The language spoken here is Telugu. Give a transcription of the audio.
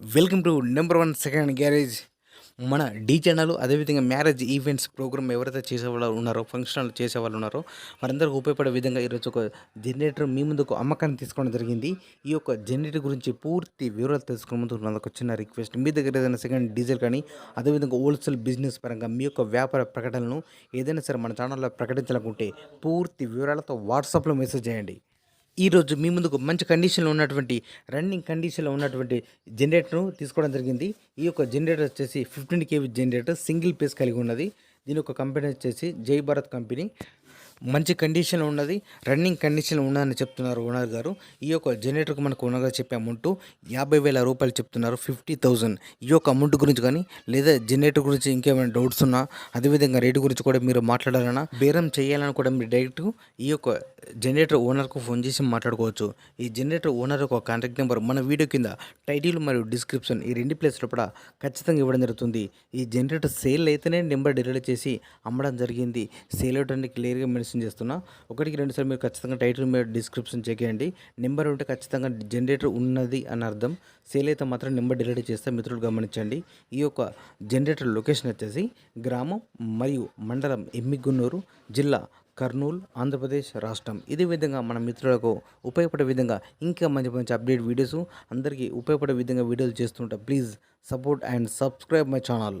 Welcome to number one second garage. మన డీ ఛానల్ అదేవిధంగా మ్యారేజ్ ఈవెంట్స్ ప్రోగ్రామ్ ఎవరైతే చేసేవాళ్ళు ఉన్నారో ఫంక్షన్లు చేసేవాళ్ళు ఉన్నారో వారందరికీ ఉపయోగపడే విధంగా ఈరోజు ఒక జనరేటర్ మీ ముందుకు అమ్మకాన్ని తీసుకోవడం జరిగింది. ఈ యొక్క జనరేటర్ గురించి పూర్తి వివరాలు తెలుసుకునే ముందు నాకు చిన్న రిక్వెస్ట్. మీ దగ్గర ఏదైనా సెకండ్ డీజిల్ కానీ అదేవిధంగా హోల్సేల్ బిజినెస్ పరంగా మీ యొక్క వ్యాపార ప్రకటనలను ఏదైనా సరే మన ఛానల్లో ప్రకటించాలనుకుంటే పూర్తి వివరాలతో వాట్సాప్లో మెసేజ్ చేయండి. ఈరోజు మీ ముందుకు మంచి కండిషన్లో ఉన్నటువంటి రన్నింగ్ కండిషన్లో ఉన్నటువంటి జనరేటర్ను తీసుకోవడం జరిగింది. ఈ యొక్క జనరేటర్ వచ్చేసి fifteen KV generator single phase కలిగి ఉన్నది. దీని యొక్క కంపెనీ వచ్చేసి జై భారత్ కంపెనీ. మంచి కండిషన్ ఉన్నది రన్నింగ్ కండిషన్ ఉన్నదని చెప్తున్నారు ఓనర్ గారు. ఈ యొక్క జనరేటర్కి మనకు ఓనర్గా చెప్పే అమౌంట్ యాభై వేల రూపాయలు చెప్తున్నారు ఫిఫ్టీ థౌజండ్ ఈ యొక్క అమౌంట్ గురించి కానీ లేదా జనరేటర్ గురించి ఇంకేమైనా డౌట్స్ ఉన్నా అదేవిధంగా రేటు గురించి కూడా మీరు మాట్లాడాలన్నా బేరం చేయాలని కూడా మీరు డైరెక్ట్ ఈ యొక్క జనరేటర్ ఓనర్కు ఫోన్ చేసి మాట్లాడుకోవచ్చు. ఈ జనరేటర్ ఓనర్ యొక్క కాంటాక్ట్ నెంబర్ మన వీడియో కింద టైటిల్ మరియు డిస్క్రిప్షన్ ఈ రెండు ప్లేస్లో కూడా ఖచ్చితంగా ఇవ్వడం జరుగుతుంది. ఈ జనరేటర్ సేల్ అయితేనే నెంబర్ డిలీట్ చేసి అమ్మడం జరిగింది. సేల్ అవడానికి క్లియర్గా మెన్షన్ చేస్తున్నా. ఒకటికి రెండు సార్లు మీరు ఖచ్చితంగా టైటిల్ మీరు డిస్క్రిప్షన్ చెక్ చేయండి. నెంబర్ ఉంటే ఖచ్చితంగా జనరేటర్ ఉన్నది అని అర్థం. సేల్ అయితే మాత్రం నెంబర్ డిలీట్ చేస్తే మిత్రులు గమనించండి. ఈ యొక్క జనరేటర్ లొకేషన్ వచ్చేసి గ్రామం మరియు మండలం ఎమ్మిగున్నూరు జిల్లా కర్నూలు ఆంధ్రప్రదేశ్ రాష్ట్రం. ఇదే విధంగా మన మిత్రులకు ఉపయోగపడే విధంగా ఇంకా మంచి మంచి అప్డేట్ వీడియోస్ అందరికీ ఉపయోగపడే విధంగా వీడియోలు చేస్తుంటా please support and subscribe my channel.